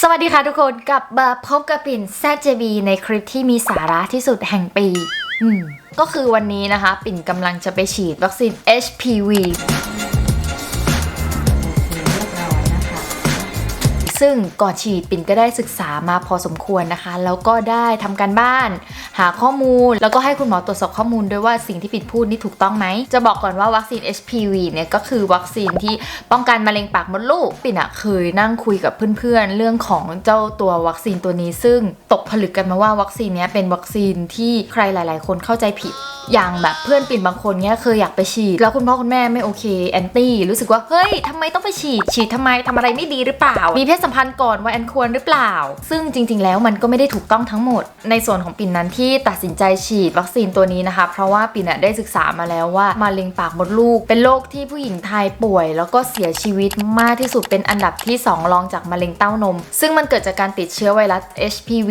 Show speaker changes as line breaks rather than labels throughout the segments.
สวัสดีค่ะทุกคนกลับมาพบกับปิ่นแซจบีในคลิปที่มีสาระที่สุดแห่งปี อืม ก็คือวันนี้นะคะ ปิ่นกำลังจะไปฉีดวัคซีน HPV ซึ่งก่อนฉีดปิ่นก็ได้ศึกษามาพอสมควรนะคะ แล้วก็ได้ทำการบ้าน หาข้อมูล แล้วก็ให้คุณหมอตรวจสอบข้อมูลด้วยว่าสิ่งที่ปิ่นพูดนี่ถูกต้องไหม จะบอกก่อนว่าวัคซีน HPV เนี่ยก็คือวัคซีนที่ป้องกันมะเร็งปากมดลูก ปิ่นอะเคยนั่งคุยกับเพื่อนๆ เรื่องของเจ้าตัววัคซีนตัวนี้ ซึ่งตกผลึกกันมาว่าวัคซีนเนี้ยเป็นวัคซีนที่ใครหลาย ๆ คนเข้าใจผิด อย่างแบบเพื่อนปิ่นบางคนเนี้ยเคยอยากไปฉีด แล้วคุณพ่อคุณแม่ไม่โอเคแอนตี้รู้สึกว่าเฮ้ยทำไมต้องไปฉีด ฉีดทำไมทำอะไรไม่ดีหรือเปล่า มีเพศสัมพันธ์ก่อนว่าแอนควรหรือเปล่า ซึ่งจริง ๆ แล้วมันก็ไม่ได้ถูกต้องทั้งหมด ในส่วนของปิ่นนั้นที่ตัดสินใจฉีดวัคซีนตัวนี้นะคะ เพราะว่าปิ่นได้ศึกษามาแล้วว่ามะเร็งปากมดลูก เป็นโรคที่ผู้หญิงไทยป่วย แล้วก็เสียชีวิตมากที่สุดเป็นอันดับที่ 2 รองจากมะเร็งเต้านม ซึ่งมันเกิดจากการติดเชื้อไวรัส HPV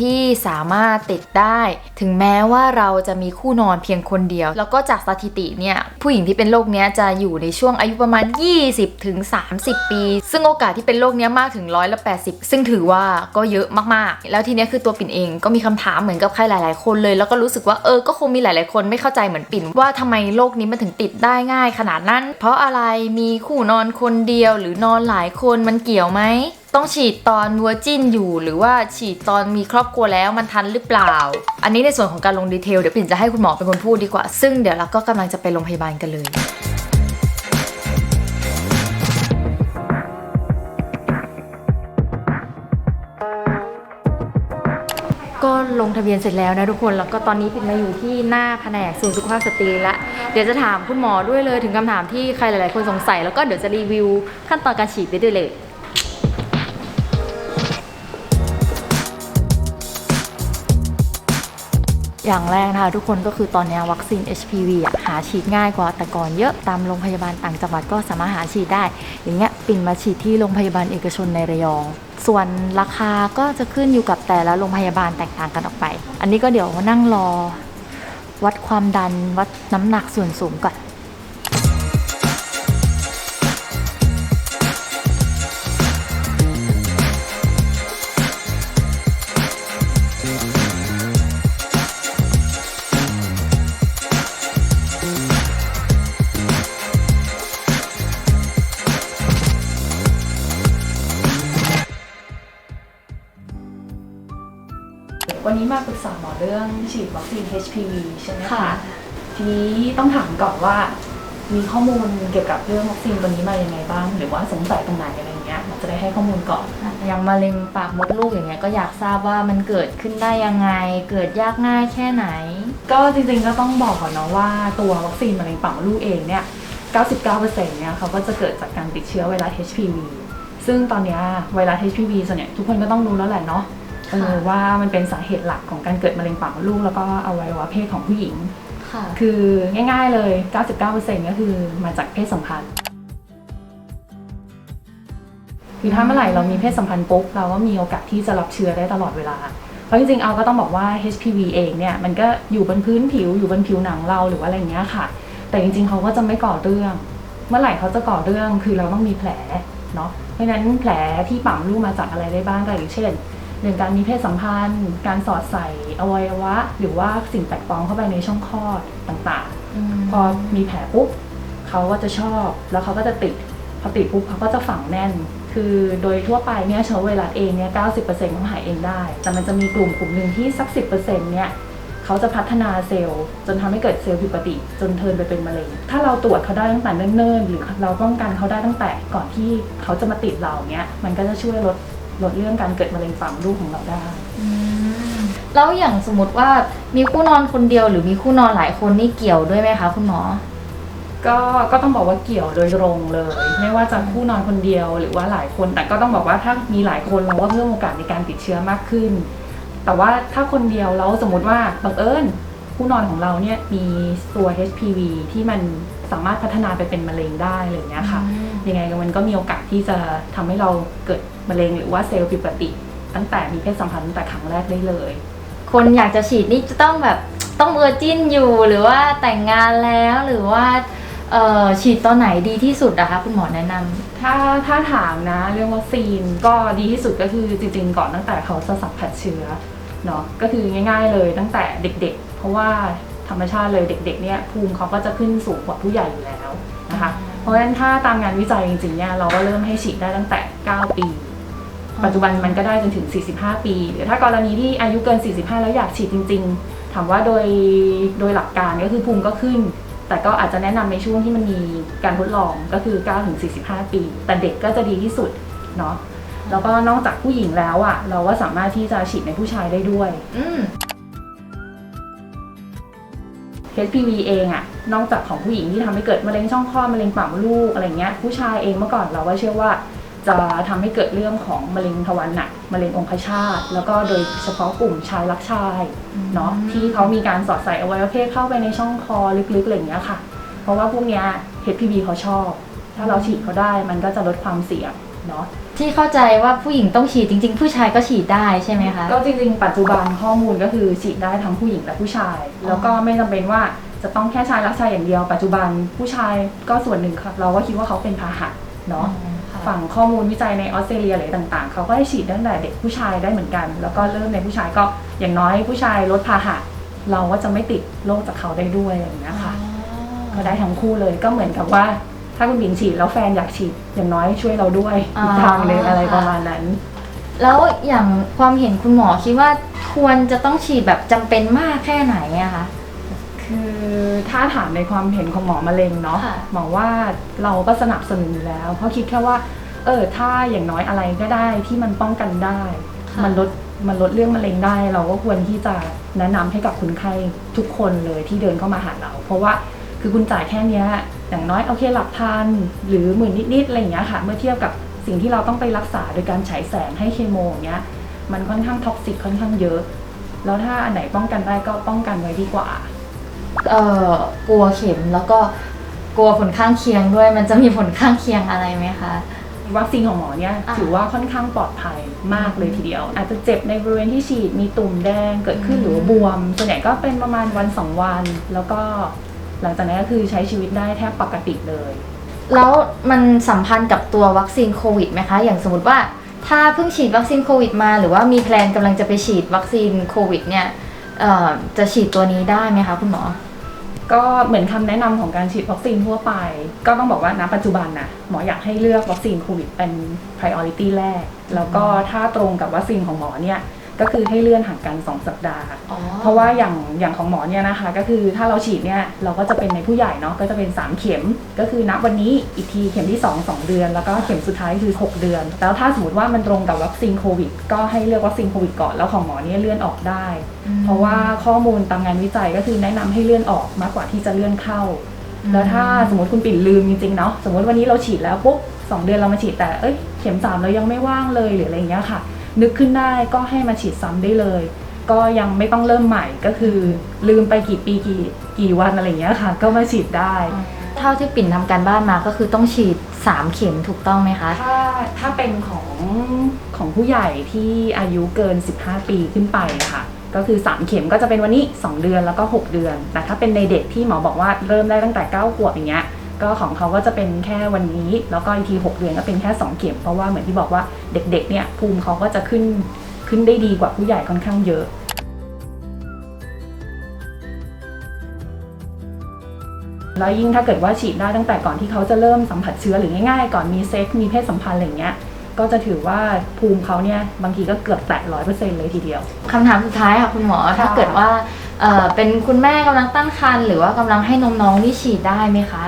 ที่สามารถติดได้ ถึงแม้ว่าเราจะมีคู่นอนอนเพียงคนเดียว แล้วก็จากสถิติเนี่ยผู้หญิงที่เป็นโรคเนี้ยจะอยู่ในช่วงอายุประมาณ 20ถึง30 ปี ซึ่งโอกาสที่เป็นโรคเนี้ยมากถึงร้อยละ80 ซึ่งถือว่าก็เยอะมากๆ แล้วทีเนี้ยคือตัวปิ่นเองก็มีคำถามเหมือนกับใครหลาย ๆ คนเลย แล้วก็รู้สึกว่าเออก็คงมีหลาย ๆ คนไม่เข้าใจเหมือนปิ่นว่าทำไมโรคนี้มันถึงติดได้ง่าย ขนาดนั้น เพราะอะไรมีคู่นอนคนเดียวหรือนอนหลายคนมันเกี่ยวไหม ต้องฉีดตอนวัวจิ้นอยู่ หรือว่าฉีดตอนมีครอบครัวแล้วมันทันหรือเปล่า อันนี้ในส่วนของการลงดีเทลเดี๋ยวปิ่นจะให้คุณหมอเป็นคนพูดดีกว่า ซึ่งเดี๋ยวเราก็กำลังจะไปโรงพยาบาลกันเลยก็ลงทะเบียนเสร็จแล้วนะทุกคนแล้วก็ตอนนี้ปิดมาอยู่ที่หน้าแผนกศูนย์สุขภาพสตรีและเดี๋ยวจะถามคุณหมอด้วยเลยถึงคำถามที่ใครหลาย ๆ คนสงสัย แล้วก็เดี๋ยวจะรีวิวขั้นตอนการฉีดไปด้วยเลย อย่างแรกนะคะทุกคนก็คือตอนนี้วัคซีน HPV หาฉีดง่ายกว่าแต่ก่อนเยอะตามโรงพยาบาลต่างจังหวัดก็สามารถหาฉีดได้ อย่างเงี้ยปิ่นมาฉีดที่โรงพยาบาลเอกชนในระยอง ส่วนราคาก็จะขึ้นอยู่กับแต่ละโรงพยาบาลแตกต่างกันออกไป อันนี้ก็เดี๋ยวนั่งรอ วัดความดันวัดน้ำหนักส่วนสูงก่อน
รื่องฉีดวัคซีน HPV ใช่ไหมคะ
ค่ะ
ทีนี้ต้องถามก่อนว่า มีข้อมูลเกี่ยวกับเรื่องวัคซีนตัวนี้มายังไงบ้าง หรือว่าสงสัยตรงไหนอะไรเงี้ยเราจะได้ให้ข้อมูลก่อน
อย่างมะเร็งปากมดลูกอย่างเงี้ยก็อยากทราบว่ามันเกิดขึ้นได้ยังไง เกิดยากง่ายแค่ไหน
ก็จริงๆก็ต้องบอกก่อนเนาะว่าตัววัคซีนมะเร็งปากมดลูกเองเนี่ย 99%เนี่ยเขาก็จะเกิดจากการติดเชื้อไวรัส HPV ซึ่งตอนเนี้ยไวรัส HPV ส่วนใหญ่ทุกคนก็ต้องรู้แล้วแหละเนาะ เออ
ค่ะ
ว่ามันเป็นสาเหตุหลักของการเกิดมะเร็งปากมดลูก แล้วก็อวัยวะเพศของผู้หญิง
ค่ะ
คือง่ายๆเลย 99%ก็คือมาจากเพศสัมพันธ์ คือถ้าเมื่อไหร่เรามีเพศสัมพันธ์ปุ๊บเราก็มีโอกาสที่จะรับเชื้อได้ตลอดเวลา เพราะจริงๆ เอาก็ต้องบอกว่า HPV เองเนี่ยมันก็อยู่บนพื้นผิวอยู่บนผิวหนังเราหรือว่าอะไรอย่างเงี้ยค่ะ แต่จริงๆ เขาก็จะไม่ก่อเรื่อง เมื่อไหร่เขาจะก่อเรื่องคือเราต้องมีแผลเนาะ เพราะฉะนั้นแผลที่ป่ามลูกมาจากอะไรได้บ้างก็อย่างเช่น เรื่องการมีเพศสัมพันธ์ การสอดใส่อวัยวะ หรือว่าสิ่งแปลกปลอมเข้าไปในช่องคลอดต่างๆ พอมีแผลปุ๊บเขาก็จะชอบแล้วเขาก็จะติดพอติดปุ๊บเขาก็จะฝังแน่น คือโดยทั่วไปเนี่ยเชื้อไวรัสเองเนี่ย90%เขาหายเองได้ แต่มันจะมีกลุ่มกลุ่มหนึ่งที่สัก10%เนี่ยเขาจะพัฒนาเซลล์จนทำให้เกิดเซลล์ผิดปกติ จนเทิร์นไปเป็นมะเร็ง ถ้าเราตรวจเขาได้ตั้งแต่เนิ่นๆหรือเราป้องกันเขาได้ตั้งแต่ก่อนที่เขาจะมาติดเราเนี่ยมันก็จะช่วยลด ลดเรื่องการเกิดมะเร็งปากมดลูกของเราได้
อืมแล้วอย่างสมมติว่ามีคู่นอนคนเดียวหรือมีคู่นอนหลายคนนี่เกี่ยวด้วยไหมคะคุณหมอ
ก็ก็ต้องบอกว่าเกี่ยวโดยตรงเลย ไม่ว่าจะคู่นอนคนเดียวหรือว่าหลายคน แต่ก็ต้องบอกว่าถ้ามีหลายคนเราก็เพิ่มโอกาสในการติดเชื้อมากขึ้น แต่ว่าถ้าคนเดียวแล้วสมมติว่าบังเอิญ คู่นอนของเราเนี่ยมีตัว HPV ที่มันสามารถพัฒนาไปเป็นมะเร็งได้อะไรอย่างเงี้ยค่ะ
อืม
ยังไงมันก็มีโอกาสที่จะทำให้เราเกิดมะเร็งหรือว่าเซลล์ผิดปกติ ตั้งแต่มีเพศสัมพันธ์ตั้งแต่ครั้งแรกได้เลย
คนอยากจะฉีดนี่จะต้องแบบต้องเวอร์จินอยู่หรือว่าแต่งงานแล้วหรือว่าเอ่อฉีดตอนไหนดีที่สุดอะคะคุณหมอแนะนำ
ถ้าถ้าถามนะเรื่องวัคซีนก็ดีที่สุดก็คือจริงๆ ก่อนตั้งแต่เขาจะสัมผัสเชื้อเนาะก็คือง่าย ๆ เลยตั้งแต่เด็กๆเพ ราะว่าธรรมชาติเลยเด็กๆเนี่ยภูมิเขาก็จะขึ้นสูงกว่าผู้ใหญ่อยู่แล้วนะคะ เพราะฉะนั้นถ้าตามงานวิจัยจริงๆเนี่ยเราก็เริ่มให้ฉีดได้ตั้งแต่ 9 ปี ปัจจุบันมันก็ได้จนถึง 45 ปี หรือถ้ากรณีที่อายุเกิน 45 แล้วอยากฉีดจริง ๆ ถามว่าโดยโดยหลักการก็คือภูมิก็ขึ้น แต่ก็อาจจะแนะนำในช่วงที่มันมีการทดลองก็คือ9ถึง45 ปี แต่เด็กก็จะดีที่สุดเนาะแล้วก็นอกจากผู้หญิงแล้วอะ่ะ เราก็สามารถที่จะฉีดในผู้ชายได้ด้วย
อืม
HPV เองอะนอกจากของผู้หญิงที่ทำให้เกิดมะเร็งช่องคลอดมะเร็งปากมดลูกอะไรเงี้ยผู้ชายเองเมื่อก่อนเราก็เชื่อว่าจะทำให้เกิดเรื่องของมะเร็งทวารหนักมะเร็งองคชาต แล้วก็โดยเฉพาะกลุ่มชายรักชายเนาะที่เขามีการสอดใส่อวัยวะเพศเข้าไปในช่องคอลึกๆอะไรอย่างเงี้ยค่ะ เพราะว่าพวกเนี้ย HPV เขาชอบ ถ้าเราฉีดเขาได้มันก็จะลดความเสี่ยง เนาะ
ที่เข้าใจว่าผู้หญิงต้องฉีดจริง ๆ ผู้ชายก็ฉีดได้ใช่ไหมคะ
ก็จริงๆ ปัจจุบันข้อมูลก็คือฉีดได้ทั้งผู้หญิงและผู้ชาย แล้วก็ไม่จำเป็นว่าจะต้องแค่ชายรักชายอย่างเดียว ปัจจุบันผู้ชายก็ส่วนหนึ่งครับ เราก็คิดว่าเขาเป็นพาหะเนาะฝั่งข้อมูลวิจัยในออสเตรเลียอะไรต่างๆ เขาก็ให้ฉีดตั้งแต่เด็กผู้ชายได้เหมือนกัน แล้วก็เริ่มในผู้ชายก็อย่างน้อยผู้ชายลดพาหะ เราก็จะไม่ติดโรคจากเขาได้ด้วยอย่างเงี้ยค่ะ ก็ได้ทั้งคู่เลยก็เหมือนกับว่า ถ้าคุณหญิงฉีดแล้วแฟนอยากฉีดอย่างน้อยช่วยเราด้วยอีกทางหนึ่งอะไรประมาณนั้น
แล้วอย่างความเห็นคุณหมอคิดว่าควรจะต้องฉีดแบบจำเป็นมากแค่ไหนอะคะ
คือถ้าถามในความเห็นของหมอมะเร็งเนาะ
ค่ะ
หมอว่าเราก็สนับสนุนอยู่แล้ว เพราะคิดแค่ว่า เออถ้าอย่างน้อยอะไรก็ได้ที่มันป้องกันได้
ค่ะ
มันลดมันลดเรื่องมะเร็งได้ เราก็ควรที่จะแนะนำให้กับคนไข้ทุกคนเลยที่เดินเข้ามาหาเรา เพราะว่า คือคุณจ่ายแค่เนี้ยอย่างน้อยโอเคหลักพันหรือหมื่นนิดๆอะไรอย่างเงี้ยค่ะ เมื่อเทียบกับสิ่งที่เราต้องไปรักษาโดยการฉายแสงให้เคมีอย่างเงี้ยมันค่อนข้างท็อกซิกค่อนข้างเยอะ แล้วถ้าอันไหนป้องกันได้ก็ป้องกันไว้ดีกว่า
เอ่อกลัวเข็มแล้วก็กลัวผลข้างเคียงด้วย มันจะมีผลข้างเคียงอะไรไหมคะ
วัคซีนของหมอเนี่ย
อ่า
ถือว่าค่อนข้างปลอดภัยมากเลยทีเดียว อาจจะเจ็บในบริเวณที่ฉีดมีตุ่มแดงเกิดขึ้น
อืม
หรือว่าบวมส่วนใหญ่ก็เป็นประมาณวันสองวัน แล้วก็ หลังจากนั้นก็คือใช้ชีวิตได้แทบปกติเลย
แล้วมันสัมพันธ์กับตัววัคซีนโควิดไหมคะ อย่างสมมติว่าถ้าเพิ่งฉีดวัคซีนโควิดมาหรือว่ามีแพลนกำลังจะไปฉีดวัคซีนโควิดเนี่ยเอ่อจะฉีดตัวนี้ได้ไหมคะคุณหมอ
ก็เหมือนคำแนะนำของการฉีดวัคซีนทั่วไป ก็ต้องบอกว่าณปัจจุบันนะหมออยากให้เลือกวัคซีนโควิดเป็น priority แรก แล้วก็ถ้าตรงกับวัคซีนของหมอเนี่ย ก็คือให้เลื่อนห่างกัน2สัปดาห์ เพราะว่าอย่างอย่างของหมอเนี่ยนะคะ ก็คือถ้าเราฉีดเนี่ยเราก็จะเป็นในผู้ใหญ่เนาะก็จะเป็น 3 เข็ม ก็คือนับวันนี้อีกทีเข็มที่ 2 2 เดือน แล้วก็เข็มสุดท้ายคือ 6 เดือน แล้วถ้าสมมติว่ามันตรงกับวัคซีนโควิดก็ให้เลือกวัคซีนโควิดก่อนแล้วของหมอเนี่ยเลื่อนออกได้ เพราะว่าข้อมูลตามงานวิจัยก็คือแนะนำให้เลื่อนออกมากกว่าที่จะเลื่อนเข้า แล้วถ้าสมมติคุณปิ่นลืมจริงๆเนาะสมมติวันนี้เราฉีดแล้วปุ๊บสองเดือนเรามาฉีดแต่เอ้ยเข็มสามเรายังไม่ว่างเลยหรืออะไรอย่างเงี้ยค่ะ นึกขึ้นได้ก็ให้มาฉีดซ้ำได้เลย ก็ยังไม่ต้องเริ่มใหม่ก็คือ ลืมไปกี่ปีกี่กี่วันอะไรอย่างเงี้ยค่ะ ก็มาฉีดได้
เท่าที่ปิ่นทำการบ้านมาก็คือต้องฉีด 3 เข็มถูกต้องไหมคะ
ถ้าถ้าเป็นของของผู้ใหญ่ที่อายุเกิน 15 ปีขึ้นไปอะค่ะก็คือ 3 เข็มก็จะเป็นวันนี้ 2 เดือนแล้วก็ 6 เดือน แต่ถ้าเป็นในเด็กที่หมอบอกว่าเริ่มได้ตั้งแต่ 9 ขวบอย่างเงี้ย ก็ของเขาก็จะเป็นแค่วันนี้ แล้วก็อีกที6เดือนก็เป็นแค่ 2 เข็ม เพราะว่าเหมือนที่บอกว่าเด็กๆเนี่ยภูมิเขาก็จะขึ้นขึ้นได้ดีกว่าผู้ใหญ่ค่อนข้างเยอะแล้วยิ่งถ้าเกิดว่าฉีดได้ตั้งแต่ก่อนที่เขาจะเริ่มสัมผัสเชื้อหรือง่ายๆ ก่อนมีเซ็กมีเพศสัมพันธ์อะไรเงี้ยก็จะถือว่าภูมิเขาเนี่ยบางทีก็เกือบแตะร้อยเปอร์เซ็นต์เลยทีเดียว
คำถามสุดท้ายค่ะคุณหมอถ้าเกิดว่าเเป็นคุณแม่กำลังตั้งครรภ์หรือว่ากำลังให้นมน้องนี่ฉีดได้ไหมคะ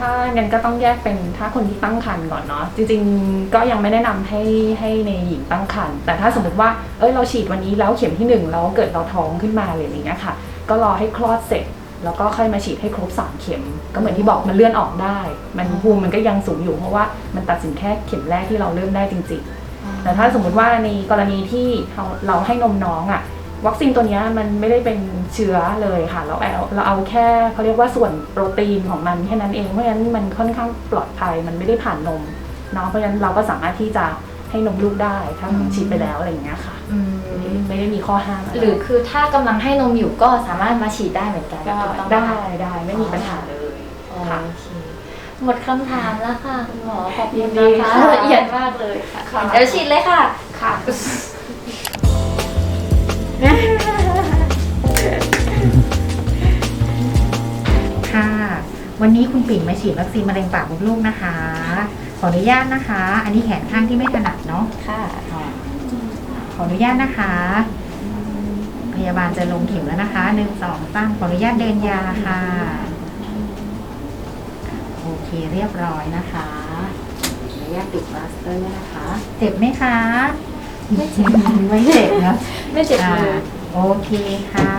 ถ้างั้นก็ต้องแยกเป็นถ้าคนที่ตั้งครรภ์ก่อนเนาะจริงๆ ก็ยังไม่แนะนำให้ให้ในหญิงตั้งครรภ์แต่ถ้าสมมติว่าเอ้ยเราฉีดวันนี้แล้วเข็มที่หนึ่งแล้วเกิดเราท้องขึ้นมาเลยอย่างเงี้ยค่ะ ก็รอให้คลอดเสร็จ แล้วก็ค่อยมาฉีดให้ครบสามเข็ม ก็เหมือนที่บอกมันเลื่อนออกได้ มันภูมิมันก็ยังสูงอยู่เพราะว่ามันตัดสินแค่เข็มแรกที่เราเริ่มได้จริงๆ แต่ถ้าสมมุติว่าในกรณีที่เราเราให้นมน้องอะ่ะ วัคซีนตัวเนี้ยมันไม่ได้เป็นเชื้อเลยค่ะ เราเอาเราเอาแค่เขาเรียกว่าส่วนโปรตีนของมันแค่นั้นเอง เพราะฉะนั้นมันค่อนข้างปลอดภัย มันไม่ได้ผ่านนมเนาะ เพราะฉะนั้นเราก็สามารถที่จะให้นมลูกได้ถ้า
อืม
ฉีดไปแล้วอะไรอย่างเงี้ยค่ะ
อืม
ไม่ได้มีข้อห้ามะไห
รือคือถ้ากำลังให้นมอยู่ก็สามารถมาฉีดได้เหมือนกัน
ก็
ถูกต้องหม
ได้
คะ
ได้ไม่มีปัญหาเลย
โอ
ค่ะ
เคหมดคำถามแล้วค่ะคุณหมอขอบ
ยิ
คุ
น
ณ
ดี
นะคะ
ค่ะ
ละเอียดมากเลยค่ะ
ค่ะ
เดี๋ยวฉีดเลยค่ะ
ค่ะ
ค่ะ วันนี้คุณปิ่นมาฉีดวัคซีนมะเร็งปากมดลูกนะคะ ขออนุญาตนะคะ อันนี้แขนข้างที่ไม่ถนัดเนาะ
ค่ะ
อ่าขออนุญาตนะคะ พยาบาลจะลงเข็มแล้วนะคะหนึ่งสองสามขออนุญาตเดินยาค่ะ โอเคเรียบร้อยนะคะขออนุญาตปิดบลัสเตอร์นะคะ เจ็บไหมคะ ไม่เจ็บไม่เจ็บเนอะ
ไม่เจ็บเลย
อ่าโอเคค่ะ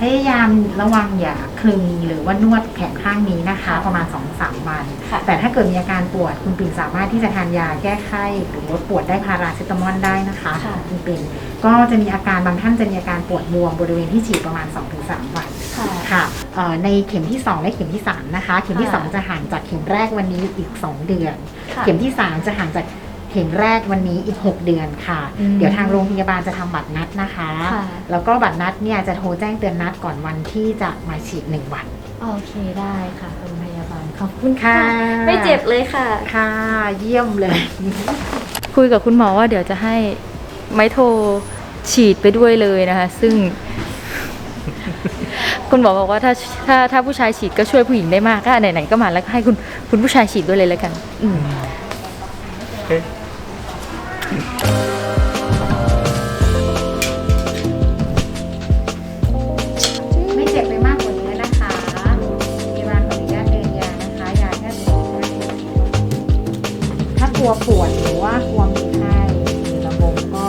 พยายามระวังอย่าคลึงหรือว่านวดแขนข้างนี้นะคะ ประมาณ2-3วัน
ค่ะ
แต่ถ้าเกิดมีอาการปวดคุณปิ่นสามารถที่จะทานยาแก้ไข้หรือลดปวดได้พาราเซตามอลได้นะคะ
ค่ะ
คุณปิ่นก็จะมีอาการบางท่านจะมีอาการปวดบวมบริเวณที่ฉีดประมาณ 2-3 วัน
ค่ะ
ค่ะเอ่อในเข็มที่ 2 และเข็มที่ 3 นะคะ เข็มที่
ค่ะ
2 จะห่างจากเข็มแรกวันนี้อีก 2 เดือน
ค่ะ
เข็มที่ 3 จะห่างจาก เข็มแรกวันนี้อีก 6 เดือนค่ะ
อืม
เดี๋ยวทางโรงพยาบาลจะทำบัตรนัดนะคะ
ค่ะ
แล้วก็บัตรนัดเนี่ยจะโทรแจ้งเตือนนัดก่อนวันที่จะมาฉีด 1 วัน
โอเคได้ค่ะคุณพยาบาลขอบคุณค่ะ
ค่ะ
ไม่เจ็บเลยค่ะ
ค่ะเยี่ยมเลย
คุยกับคุณหมอว่าเดี๋ยวจะให้ไม้โทรฉีดไปด้วยเลยนะคะ ซึ่ง คุณหมอบอกว่าถ้าถ้าถ้าผู้ชายฉีดก็ช่วยผู้หญิงได้มากก็ไหนๆก็มาแล้วก็ให้คุณคุณผู้ชายฉีดด้วยเลยแล้วกัน อืม
ไม่เจ็บไปมากกว่านี้นะคะพยาบาลขออนุญาตเดินยานะคะยาแค่ตัวถ้ากลัวปวดหรือว่ากลัวมีไข้หรือระบมก็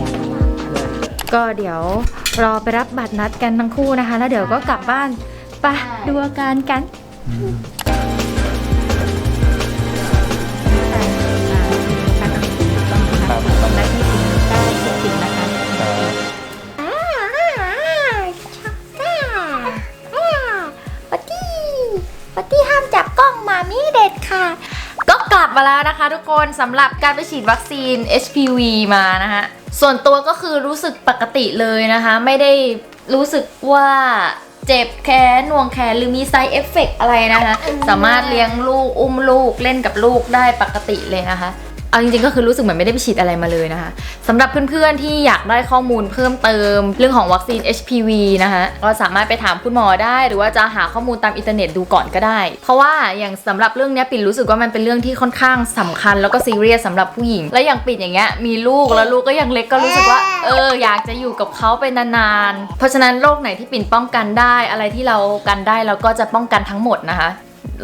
ยาพาราค่ะ
ก็เดี๋ยวรอไปรับบัตรนัดกันทั้งคู่นะคะ แล้วเดี๋ยวก็กลับบ้านไปดูอาการกัน
ครั
ค่ะ
ก็กลับมาแล้วนะคะทุกคนสำหรับการไปฉีดวัคซีน HPV มานะคะส่วนตัวก็คือรู้สึกปกติเลยนะคะ ไม่ได้รู้สึกว่าเจ็บแขนหน่วงแขนหรือมีไซเอฟเฟกอะไรนะคะ สามารถเลี้ยงลูกอุ้มลูกเล่นกับลูกได้ปกติเลยนะคะ เอาจริงๆก็คือรู้สึกเหมือนไม่ได้ไปฉีดอะไรมาเลยนะคะสำหรับเพื่อนๆที่อยากได้ข้อมูลเพิ่มเติม เรื่องของวัคซีน HPV นะคะก็สามารถไปถามคุณหมอได้หรือว่าจะหาข้อมูลตามอินเทอร์เน็ตดูก่อนก็ได้ เพราะว่าอย่างสำหรับเรื่องนี้ปิ่นรู้สึกว่ามันเป็นเรื่องที่ค่อนข้างสำคัญ แล้วก็ซีเรียสสำหรับผู้หญิง และอย่างปิ่นอย่างเงี้ยมีลูกแล้วลูกก็ยังเล็กก็รู้สึกว่าเอออยากจะอยู่กับเขาไปนานๆเพราะฉะนั้นโรคไหนที่ปิ่นป้องกันได้ อะไรที่เรากันได้เราก็จะป้องกันทั้งหมดนะคะ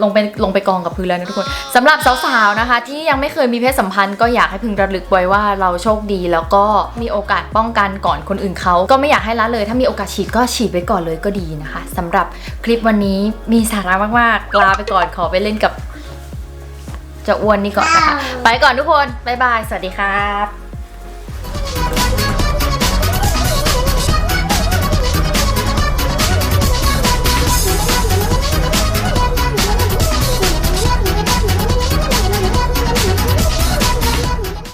ลงไปลงไปกองกับพื้นแล้วนะทุกคนสำหรับสาวๆนะคะ ที่ยังไม่เคยมีเพศสัมพันธ์ก็อยากให้พึงระลึกไว้ว่าเราโชคดีแล้วก็มีโอกาสป้องกันก่อนคนอื่นเขาก็ไม่อยากให้ละเลย ถ้ามีโอกาสฉีดก็ฉีดไว้ก่อนเลยก็ดีนะคะสำหรับคลิปวันนี้มีสาระมากๆลาไปก่อนขอไปเล่นกับเจ้าอ้วนนี่ก่อนนะคะ ไปก่อนทุกคน บ๊ายบาย สวัสดีครับ